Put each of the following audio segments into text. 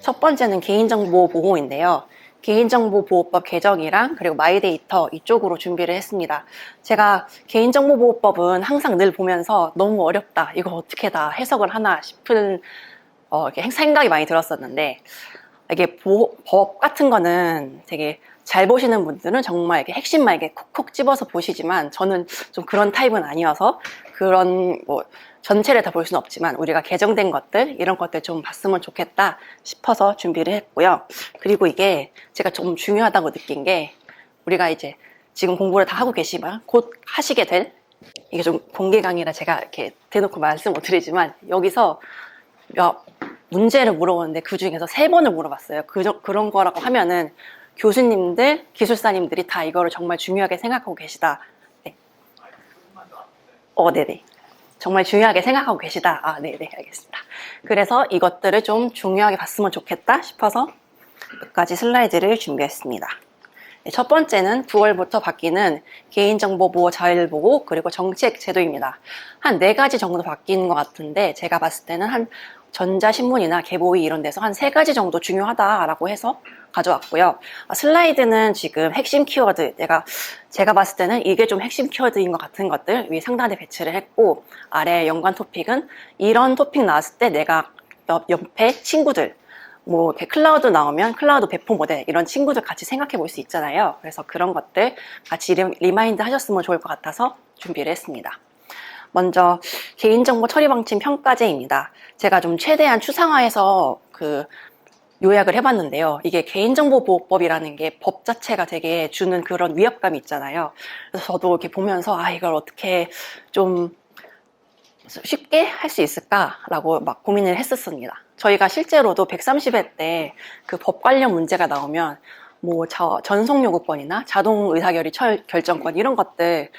첫 번째는 개인정보 보호인데요. 개인정보보호법 개정이랑 그리고 마이데이터 이쪽으로 준비를 했습니다. 제가 개인정보보호법은 항상 늘 보면서 너무 어렵다. 이거 어떻게 다 해석을 하나 싶은 어, 생각이 많이 들었었는데 이게 보- 법 같은 거는 되게 잘 보시는 분들은 정말 이렇게 핵심만 이렇게 콕콕 집어서 보시지만 저는 좀 그런 타입은 아니어서 그런 뭐 전체를 다 볼 수는 없지만 우리가 개정된 것들 이런 것들 좀 봤으면 좋겠다 싶어서 준비를 했고요. 그리고 이게 제가 좀 중요하다고 느낀 게 우리가 이제 지금 공부를 다 하고 계시면 곧 하시게 될 이게 좀 공개 강의라 제가 이렇게 대놓고 말씀 못 드리지만 여기서 몇 문제를 물어보는데 그 중에서 세 번을 물어봤어요. 그, 정- 그런 거라고 하면은 교수님들, 기술사님들이 다 이거를 정말 중요하게 생각하고 계시다. 네. 어, 네네. 정말 중요하게 생각하고 계시다. 아, 네 네. 알겠습니다. 그래서 이것들을 좀 중요하게 봤으면 좋겠다 싶어서 몇 가지 슬라이드를 준비했습니다. 네, 첫 번째는 9월부터 바뀌는 개인정보 보호 자율보호 그리고 정책 제도입니다. 한 네 가지 정도 바뀌는 것 같은데 제가 봤을 때는 한 전자신문이나 개보위 이런 데서 한 세 가지 정도 중요하다라고 해서 가져왔고요. 아, 슬라이드는 지금 핵심 키워드, 내가, 제가 봤을 때는 이게 좀 핵심 키워드인 것 같은 것들 위 상단에 배치를 했고, 아래 연관 토픽은 이런 토픽 나왔을 때 내가 옆, 옆에 친구들, 뭐 이렇게 클라우드 나오면 클라우드 배포 모델 이런 친구들 같이 생각해 볼 수 있잖아요. 그래서 그런 것들 같이 리- 리마인드 하셨으면 좋을 것 같아서 준비를 했습니다. 먼저 개인정보 처리 방침 평가제입니다. 제가 좀 최대한 추상화해서 그 요약을 해봤는데요. 이게 개인정보보호법이라는 게 법 자체가 되게 주는 그런 위압감이 있잖아요. 그래서 저도 이렇게 보면서 아 이걸 어떻게 좀 쉽게 할 수 있을까라고 막 고민을 했었습니다. 저희가 실제로도 130회 때 그 법 관련 문제가 나오면 뭐저 전속 요구권이나 자동 의사결의 철- 결정권 이런 것들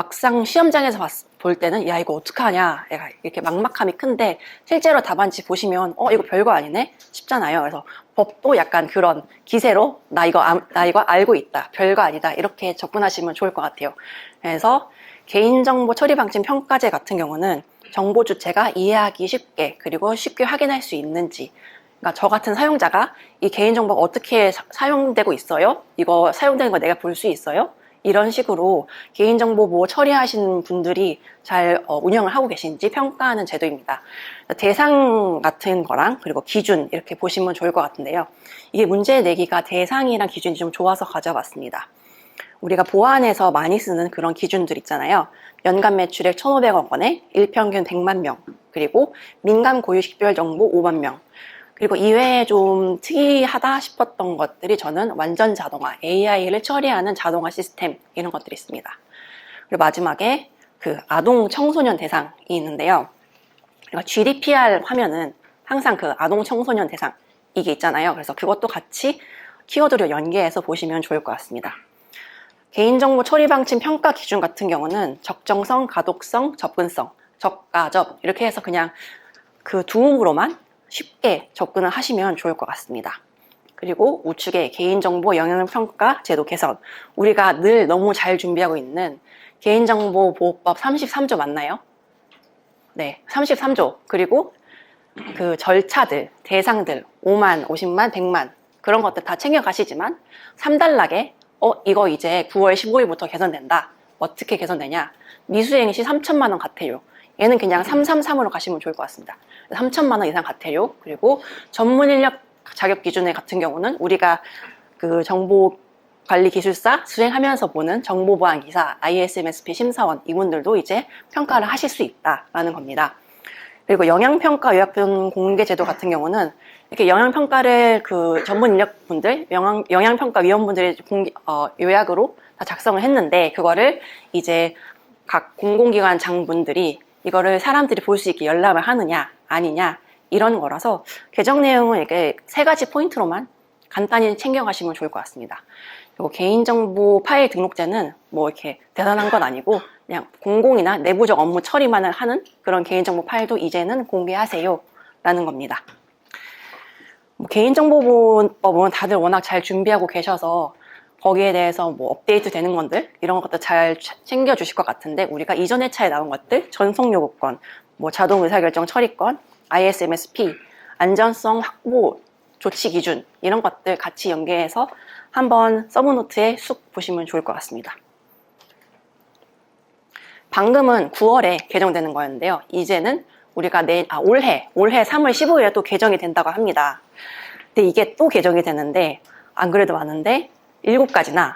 막상 시험장에서 봤- 볼 때는 야 이거 어떡하냐. 얘가 이렇게 막막함이 큰데 실제로 답안지 보시면 어 이거 별거 아니네. 쉽잖아요. 그래서 법도 약간 그런 기세로 나 이거 암- 나 이거 알고 있다. 별거 아니다. 이렇게 접근하시면 좋을 것 같아요. 그래서 개인정보 처리 방침 평가제 같은 경우는 정보 주체가 이해하기 쉽게 그리고 쉽게 확인할 수 있는지. 그러니까 저 같은 사용자가 이 개인정보가 어떻게 사- 사용되고 있어요? 이거 사용되는 거 내가 볼 수 있어요? 이런 식으로 개인정보 보호 처리하시는 분들이 잘 어, 운영을 하고 계신지 평가하는 제도입니다. 대상 같은 거랑 그리고 기준 이렇게 보시면 좋을 것 같은데요. 이게 문제 내기가 대상이랑 기준이 좀 좋아서 가져봤습니다. 우리가 보안에서 많이 쓰는 그런 기준들 있잖아요. 연간 매출액 1,500억 원에 일평균 100만 명, 그리고 민감 고유 식별 정보 5만 명, 그리고 이외에 좀 특이하다 싶었던 것들이 저는 완전 자동화, AI를 처리하는 자동화 시스템 이런 것들이 있습니다. 그리고 마지막에 그 아동 청소년 대상이 있는데요. 그러니까 GDPR 하면은 항상 그 아동 청소년 대상 이게 있잖아요. 그래서 그것도 같이 키워드로 연계해서 보시면 좋을 것 같습니다. 개인정보 처리 방침 평가 기준 같은 경우는 적정성, 가독성, 접근성, 적가적 이렇게 해서 그냥 그 두 음으로만 쉽게 접근을 하시면 좋을 것 같습니다. 그리고 우측에 개인정보 영향평가 제도 개선. 우리가 늘 너무 잘 준비하고 있는 개인정보 보호법 33조 맞나요? 네, 33조. 그리고 그 절차들, 대상들, 5만, 50만, 100만 그런 것들 다 챙겨가시지만 3단락에 어 이거 이제 9월 15일부터 개선된다. 어떻게 개선되냐? 미수행 시 3천만 원 과태료. 얘는 그냥 333으로 가시면 좋을 것 같습니다. 3천만 원 이상 과태료. 그리고 전문 인력 자격 기준에 같은 경우는 우리가 그 정보 관리 기술사 수행하면서 보는 정보보안 기사, ISMSP 심사원 이분들도 이제 평가를 하실 수 있다라는 겁니다. 그리고 영양평가 요약본 공개 제도 같은 경우는 이렇게 영양평가를 그 전문 인력분들, 영양, 영양평가 위원분들의 공개, 어, 요약으로 다 작성을 했는데 그거를 이제 각 공공기관 장분들이 이거를 사람들이 볼 수 있게 열람을 하느냐 아니냐 이런 거라서 개정 내용은 이렇게 세 가지 포인트로만 간단히 챙겨가시면 좋을 것 같습니다. 그리고 개인정보 파일 등록제는 뭐 이렇게 대단한 건 아니고 그냥 공공이나 내부적 업무 처리만을 하는 그런 개인정보 파일도 이제는 공개하세요 라는 겁니다. 뭐 개인정보보호법은 다들 워낙 잘 준비하고 계셔서 거기에 대해서 뭐 업데이트 되는 것들 이런 것도 잘 챙겨 주실 것 같은데 우리가 이전 회차에 나온 것들 전속 요구권, 뭐 자동 의사결정 처리권, ISMSP, 안전성 확보 조치 기준 이런 것들 같이 연계해서 한번 서브노트에 쑥 보시면 좋을 것 같습니다. 방금은 9월에 개정되는 거였는데요. 이제는 우리가 내, 아, 올해, 올해 3월 15일에 또 개정이 된다고 합니다. 근데 이게 또 개정이 되는데, 안 그래도 많은데, 7가지나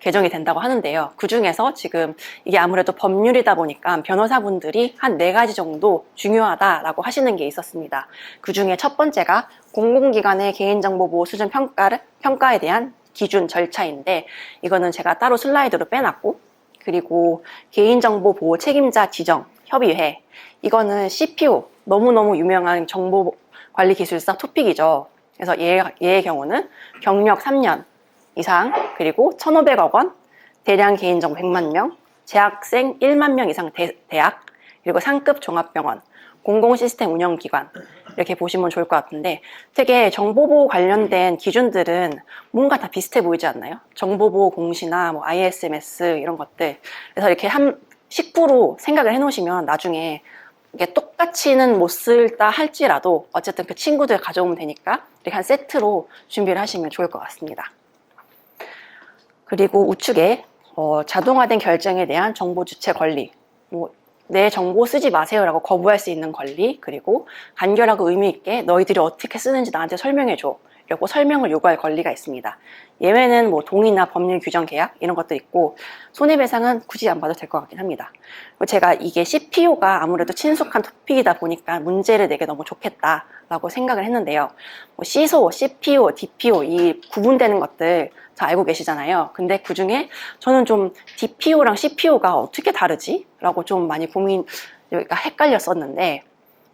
개정이 된다고 하는데요. 그 중에서 지금 이게 아무래도 법률이다 보니까 변호사분들이 한 네 가지 정도 중요하다라고 하시는 게 있었습니다. 그 중에 첫 번째가 공공기관의 개인정보 보호 수준 평가를, 평가에 대한 기준 절차인데, 이거는 제가 따로 슬라이드로 빼놨고, 그리고 개인정보 보호 책임자 지정 협의회 이거는 CPO 너무너무 유명한 정보 관리 기술사 토픽이죠. 그래서 얘, 얘의 경우는 경력 3년 이상 그리고 1,500억 원 대량 개인정보 100만 명 재학생 1만 명 이상 대, 대학 그리고 상급 종합병원 공공시스템 운영기관 이렇게 보시면 좋을 것 같은데 되게 정보보호 관련된 기준들은 뭔가 다 비슷해 보이지 않나요? 정보보호 공시나 뭐 ISMS 이런 것들 그래서 이렇게 한 식구로 생각을 해놓으시면 나중에 이게 똑같이는 못 쓸다 할지라도 어쨌든 그 친구들 가져오면 되니까 이렇게 한 세트로 준비를 하시면 좋을 것 같습니다. 그리고 우측에 어, 자동화된 결정에 대한 정보 주체 권리. 뭐, 내 정보 쓰지 마세요라고 거부할 수 있는 권리. 그리고 간결하고 의미 있게 너희들이 어떻게 쓰는지 나한테 설명해 줘 라고 설명을 요구할 권리가 있습니다. 예외는 뭐 동의나 법률 규정 계약 이런 것도 있고 손해배상은 굳이 안 봐도 될 것 같긴 합니다. 제가 이게 CPO가 아무래도 친숙한 토픽이다 보니까 문제를 내게 너무 좋겠다라고 생각을 했는데요. 뭐 CISO, CPO, DPO 이 구분되는 것들 다 알고 계시잖아요. 근데 그 중에 저는 좀 DPO랑 CPO가 어떻게 다르지? 라고 좀 많이 고민, 그러니까 헷갈렸었는데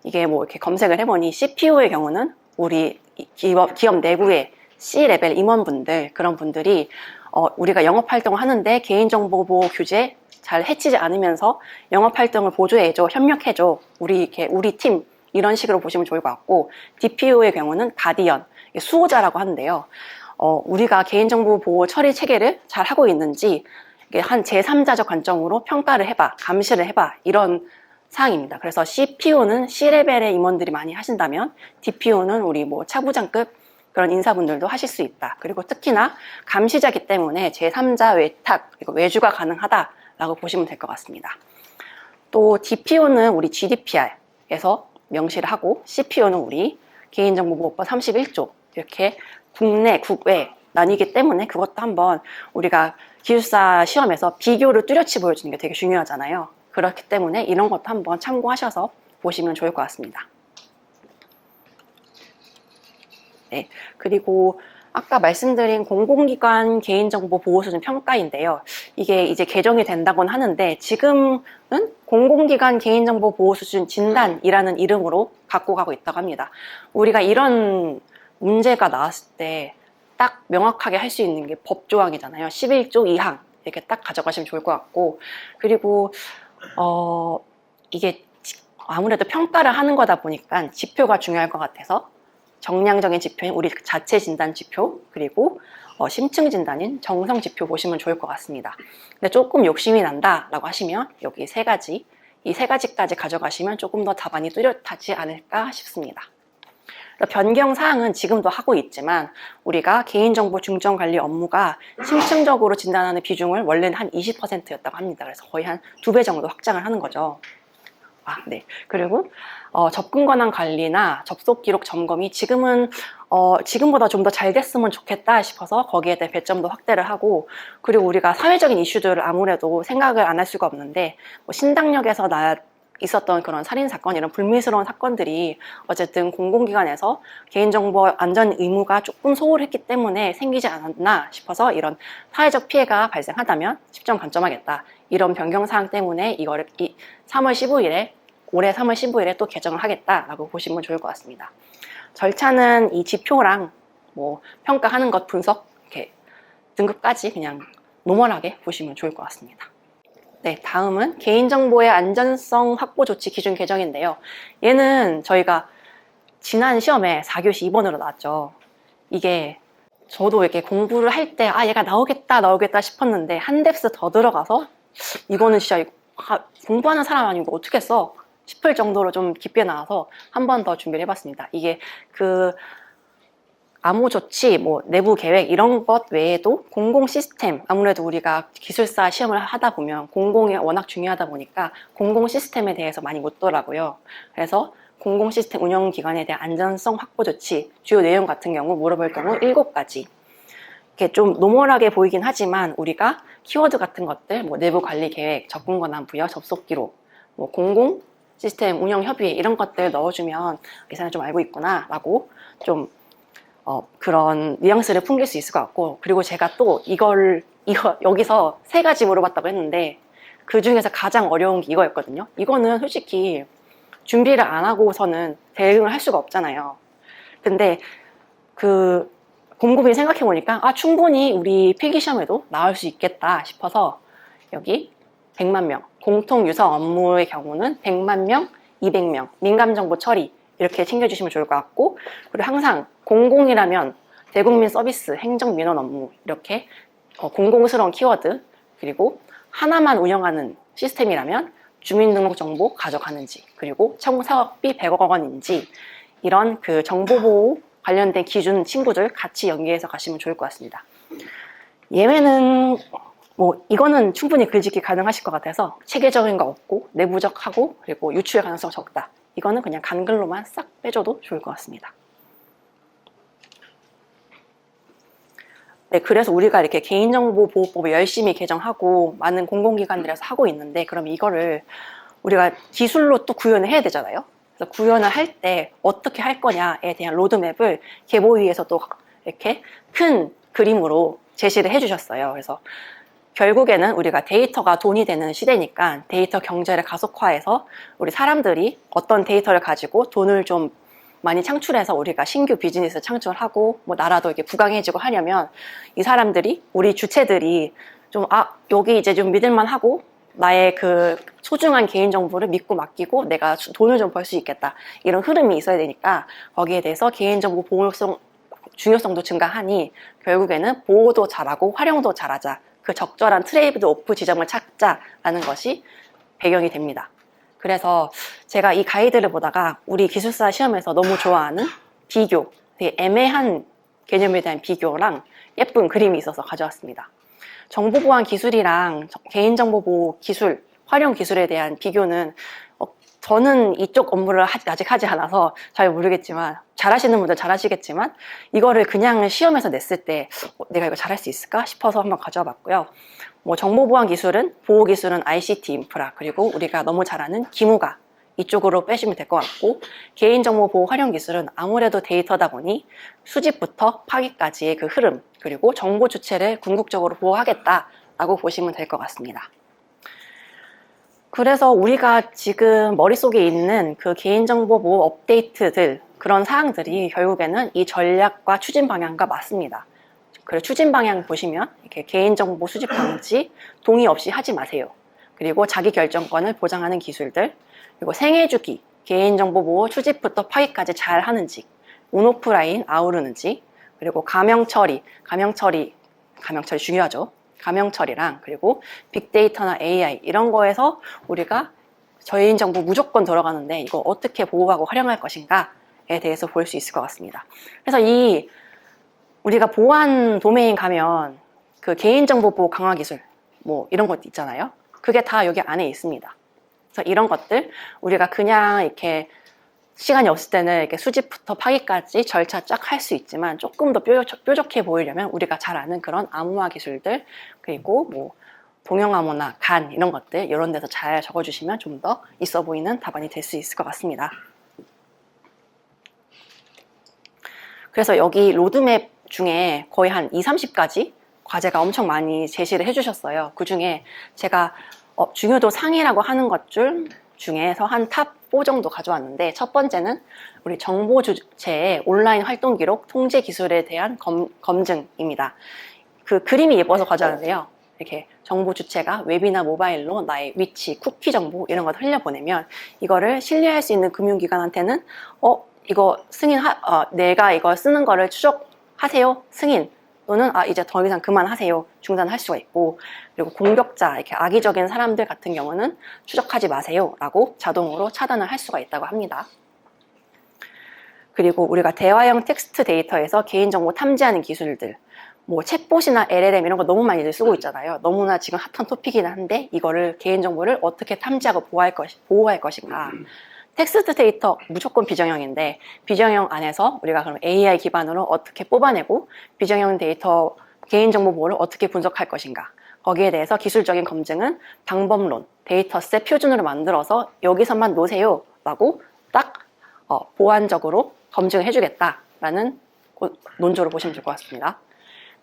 이게 뭐 이렇게 검색을 해보니 CPO의 경우는 우리 기업, 기업 내부의 C-레벨 임원분들, 그런 분들이 어, 우리가 영업 활동을 하는데 개인정보보호 규제 잘 해치지 않으면서 영업 활동을 보조해줘, 협력해줘, 우리 이렇게 우리 팀 이런 식으로 보시면 좋을 것 같고 DPO의 경우는 가디언, 수호자라고 하는데요. 어, 우리가 개인정보 보호 처리 체계를 잘 하고 있는지 한 제3자적 관점으로 평가를 해봐, 감시를 해봐 이런 사항입니다. 그래서 CPO는 C레벨의 임원들이 많이 하신다면 DPO는 우리 뭐 차부장급 그런 인사분들도 하실 수 있다. 그리고 특히나 감시자기 때문에 제3자 외탁, 그리고 외주가 가능하다라고 보시면 될 것 같습니다. 또 DPO는 우리 GDPR에서 명시를 하고 CPO는 우리 개인정보보호법 31조 이렇게 국내, 국외 나뉘기 때문에 그것도 한번 우리가 기술사 시험에서 비교를 뚜렷이 보여주는 게 되게 중요하잖아요. 그렇기 때문에 이런 것도 한번 참고하셔서 보시면 좋을 것 같습니다. 네, 그리고 아까 말씀드린 공공기관 개인정보 보호수준 평가인데요. 이게 이제 개정이 된다곤 하는데 지금은 공공기관 개인정보 보호수준 진단이라는 이름으로 갖고 가고 있다고 합니다. 우리가 이런 문제가 나왔을 때 딱 명확하게 할 수 있는 게 법조항이잖아요. 11조 2항 이렇게 딱 가져가시면 좋을 것 같고 그리고 어 이게 아무래도 평가를 하는 거다 보니까 지표가 중요할 것 같아서 정량적인 지표인 우리 자체 진단 지표 그리고 어, 심층 진단인 정성 지표 보시면 좋을 것 같습니다. 근데 조금 욕심이 난다라고 하시면 여기 세 가지 이 세 가지까지 가져가시면 조금 더 답안이 뚜렷하지 않을까 싶습니다. 변경 사항은 지금도 하고 있지만 우리가 개인정보 중점 관리 업무가 심층적으로 진단하는 비중을 원래는 한 20%였다고 합니다. 그래서 거의 한 두 배 정도 확장을 하는 거죠. 아, 네. 그리고 어, 접근 권한 관리나 접속 기록 점검이 지금은 어, 지금보다 좀 더 잘 됐으면 좋겠다 싶어서 거기에 대한 배점도 확대를 하고 그리고 우리가 사회적인 이슈들을 아무래도 생각을 안 할 수가 없는데 뭐 신당역에서 나 있었던 그런 살인 사건 이런 불미스러운 사건들이 어쨌든 공공기관에서 개인정보 안전 의무가 조금 소홀했기 때문에 생기지 않았나 싶어서 이런 사회적 피해가 발생하다면 10점 감점하겠다 이런 변경 사항 때문에 이거를 이 3월 15일에 올해 3월 15일에 또 개정을 하겠다라고 보시면 좋을 것 같습니다. 절차는 이 지표랑 뭐 평가하는 것 분석 이렇게 등급까지 그냥 노멀하게 보시면 좋을 것 같습니다. 네, 다음은 개인정보의 안전성 확보 조치 기준 개정인데요. 얘는 저희가 지난 시험에 4교시 2번으로 나왔죠. 이게 저도 이렇게 공부를 할 때, 아, 얘가 나오겠다, 나오겠다 싶었는데, 한 뎁스 더 들어가서, 이거는 진짜 아, 공부하는 사람 아니고 어떻게 써? 싶을 정도로 좀 깊게 나와서 한 번 더 준비를 해봤습니다. 이게 그 암호 조치, 뭐 내부 계획 이런 것 외에도 공공 시스템 아무래도 우리가 기술사 시험을 하다 보면 공공이 워낙 중요하다 보니까 공공 시스템에 대해서 많이 묻더라고요. 그래서 공공 시스템 운영 기관에 대한 안전성 확보 조치 주요 내용 같은 경우 물어볼 경우 일곱 가지. 이렇게 좀 노멀하게 보이긴 하지만 우리가 키워드 같은 것들, 뭐 내부 관리 계획, 접근 권한 부여, 접속 기록, 뭐 공공 시스템 운영 협의회 이런 것들 넣어주면 이 사람 좀 알고 있구나라고 좀 어, 그런 뉘앙스를 풍길 수 있을 것 같고 그리고 제가 또 이걸 이거 여기서 세 가지 물어봤다고 했는데 그 중에서 가장 어려운 게 이거였거든요. 이거는 솔직히 준비를 안 하고서는 대응을 할 수가 없잖아요. 근데 그 곰곰이 생각해 보니까 아 충분히 우리 필기 시험에도 나올 수 있겠다 싶어서 여기 100만 명 공통 유서 업무의 경우는 100만 명, 200명 민감 정보 처리 이렇게 챙겨주시면 좋을 것 같고 그리고 항상 공공이라면 대국민 서비스, 행정 민원 업무 이렇게 어, 공공스러운 키워드 그리고 하나만 운영하는 시스템이라면 주민등록정보 가져가는지 그리고 총 사업비 100억 원인지 이런 그 정보보호 관련된 기준 친구들 같이 연계해서 가시면 좋을 것 같습니다. 예외는 뭐 이거는 충분히 글짓기 가능하실 것 같아서 체계적인 거 없고 내부적하고 그리고 유추의 가능성 적다. 이거는 그냥 간글로만 싹 빼줘도 좋을 것 같습니다. 네, 그래서 우리가 이렇게 개인정보보호법을 열심히 개정하고 많은 공공기관들에서 하고 있는데 그럼 이거를 우리가 기술로 또 구현을 해야 되잖아요. 그래서 구현을 할 때 어떻게 할 거냐에 대한 로드맵을 개보위에서 또 이렇게 큰 그림으로 제시를 해주셨어요. 그래서 결국에는 우리가 데이터가 돈이 되는 시대니까 데이터 경제를 가속화해서 우리 사람들이 어떤 데이터를 가지고 돈을 좀 많이 창출해서 우리가 신규 비즈니스 창출하고 뭐 나라도 이렇게 부강해지고 하려면 이 사람들이 우리 주체들이 좀 아 여기 이제 좀 믿을만 하고 나의 그 소중한 개인 정보를 믿고 맡기고 내가 주- 돈을 좀 벌 수 있겠다 이런 흐름이 있어야 되니까 거기에 대해서 개인 정보 보호성 중요성도 증가하니 결국에는 보호도 잘하고 활용도 잘하자 그 적절한 트레이드 오프 지점을 찾자라는 것이 배경이 됩니다. 그래서 제가 이 가이드를 보다가 우리 기술사 시험에서 너무 좋아하는 비교, 되게 애매한 개념에 대한 비교랑 예쁜 그림이 있어서 가져왔습니다. 정보보안 기술이랑 저- 개인정보보호 기술, 활용 기술에 대한 비교는 어, 저는 이쪽 업무를 하- 아직 하지 않아서 잘 모르겠지만 잘하시는 분들 잘하시겠지만 이거를 그냥 시험에서 냈을 때 어, 내가 이거 잘할 수 있을까 싶어서 한번 가져와 봤고요. 뭐 정보보안 기술은 보호 기술은 ICT 인프라 그리고 우리가 너무 잘 아는 기무가 이쪽으로 빼시면 될 것 같고 개인정보 보호 활용 기술은 아무래도 데이터다 보니 수집부터 파기까지의 그 흐름 그리고 정보 주체를 궁극적으로 보호하겠다라고 보시면 될 것 같습니다. 그래서 우리가 지금 머릿속에 있는 그 개인정보 보호 업데이트들 그런 사항들이 결국에는 이 전략과 추진 방향과 맞습니다. 그리고 추진 방향 보시면 이렇게 개인정보 수집 방지 동의 없이 하지 마세요. 그리고 자기 결정권을 보장하는 기술들 그리고 생애 주기 개인정보 보호 수집부터 파기까지 잘 하는지 온오프라인 아우르는지 그리고 가명 처리 가명 처리 가명 처리 중요하죠. 가명 처리랑 그리고 빅데이터나 AI 이런 거에서 우리가 저인 정보 무조건 들어가는데 이거 어떻게 보호하고 활용할 것인가에 대해서 볼 수 있을 것 같습니다. 그래서 이 우리가 보안 도메인 가면 그 개인정보 보호 강화 기술 뭐 이런 것도 있잖아요. 그게 다 여기 안에 있습니다. 그래서 이런 것들 우리가 그냥 이렇게 시간이 없을 때는 이렇게 수집부터 파기까지 절차 쫙 할 수 있지만 조금 더 뾰족, 뾰족해 보이려면 우리가 잘 아는 그런 암호화 기술들 그리고 뭐 동영암호나 간 이런 것들 이런 데서 잘 적어주시면 좀 더 있어 보이는 답안이 될 수 있을 것 같습니다. 그래서 여기 로드맵 중에 거의 한 2, 30가지 과제가 엄청 많이 제시를 해주셨어요. 그 중에 제가 어, 중요도 상이라고 하는 것중 중에서 한탑4 정도 가져왔는데 첫 번째는 우리 정보 주체의 온라인 활동 기록 통제 기술에 대한 검, 검증입니다. 그 그림이 예뻐서 가져왔는데요. 이렇게 정보 주체가 웹이나 모바일로 나의 위치, 쿠키 정보 이런 걸 흘려보내면 이거를 신뢰할 수 있는 금융기관한테는 어 이거 승인 하, 어, 내가 이거 쓰는 거를 추적하세요 승인 또는 아 이제 더 이상 그만하세요 중단할 수가 있고 그리고 공격자 이렇게 악의적인 사람들 같은 경우는 추적하지 마세요라고 자동으로 차단을 할 수가 있다고 합니다. 그리고 우리가 대화형 텍스트 데이터에서 개인정보 탐지하는 기술들, 뭐 챗봇이나 LLM 이런 거 너무 많이들 쓰고 있잖아요. 너무나 지금 핫한 토픽이긴 한데 이거를 개인정보를 어떻게 탐지하고 보호할, 것이, 보호할 것인가. 텍스트 데이터 무조건 비정형인데 비정형 안에서 우리가 그럼 AI 기반으로 어떻게 뽑아내고 비정형 데이터 개인정보 보호를 어떻게 분석할 것인가. 거기에 대해서 기술적인 검증은 방법론, 데이터셋 표준으로 만들어서 여기서만 놓으세요. 라고 딱 어, 보완적으로 검증을 해주겠다라는 고- 논조로 보시면 될 것 같습니다.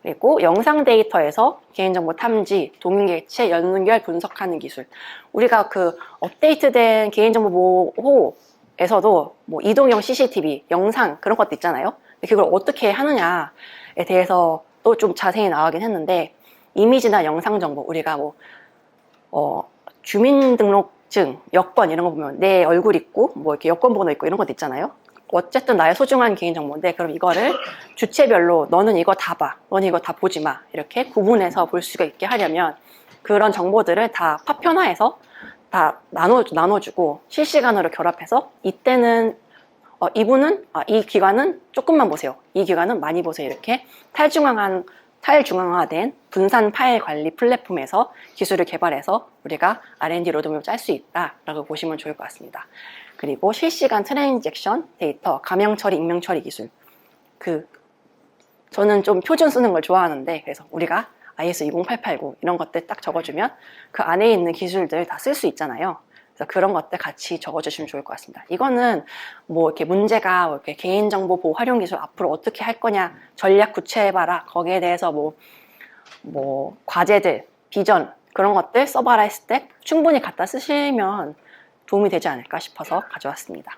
그리고 영상 데이터에서 개인정보 탐지, 동인객체, 연결 분석하는 기술. 우리가 그 업데이트된 개인정보 보호에서도 뭐 이동형 CCTV, 영상 그런 것도 있잖아요. 그걸 어떻게 하느냐에 대해서 또 좀 자세히 나가긴 했는데 이미지나 영상 정보 우리가 뭐 어, 주민등록증, 여권 이런 거 보면 내 얼굴 있고 뭐 이렇게 여권 번호 있고 이런 것도 있잖아요. 어쨌든 나의 소중한 개인 정보인데 그럼 이거를 주체별로 너는 이거 다 봐, 너는 이거 다 보지 마 이렇게 구분해서 볼 수가 있게 하려면 그런 정보들을 다 파편화해서 다 나눠 나눠주고 실시간으로 결합해서 이때는 어, 이분은 아, 이 기관은 조금만 보세요. 이 기관은 많이 보세요. 이렇게 탈중앙한 탈중앙화된 분산 파일 관리 플랫폼에서 기술을 개발해서 우리가 R&D 로드맵을 짤 수 있다라고 보시면 좋을 것 같습니다. 그리고 실시간 트랜잭션 데이터, 가명 처리, 익명 처리 기술. 그 저는 좀 표준 쓰는 걸 좋아하는데 그래서 우리가 IS 20889 이런 것들 딱 적어주면 그 안에 있는 기술들 다 쓸 수 있잖아요. 그래서 그런 것들 같이 적어주시면 좋을 것 같습니다. 이거는 뭐 이렇게 문제가 뭐 이렇게 개인정보 보호 활용 기술 앞으로 어떻게 할 거냐 전략 구체해봐라 거기에 대해서 뭐, 뭐 과제들 비전 그런 것들 써봐라 했을 때 충분히 갖다 쓰시면 도움이 되지 않을까 싶어서 가져왔습니다.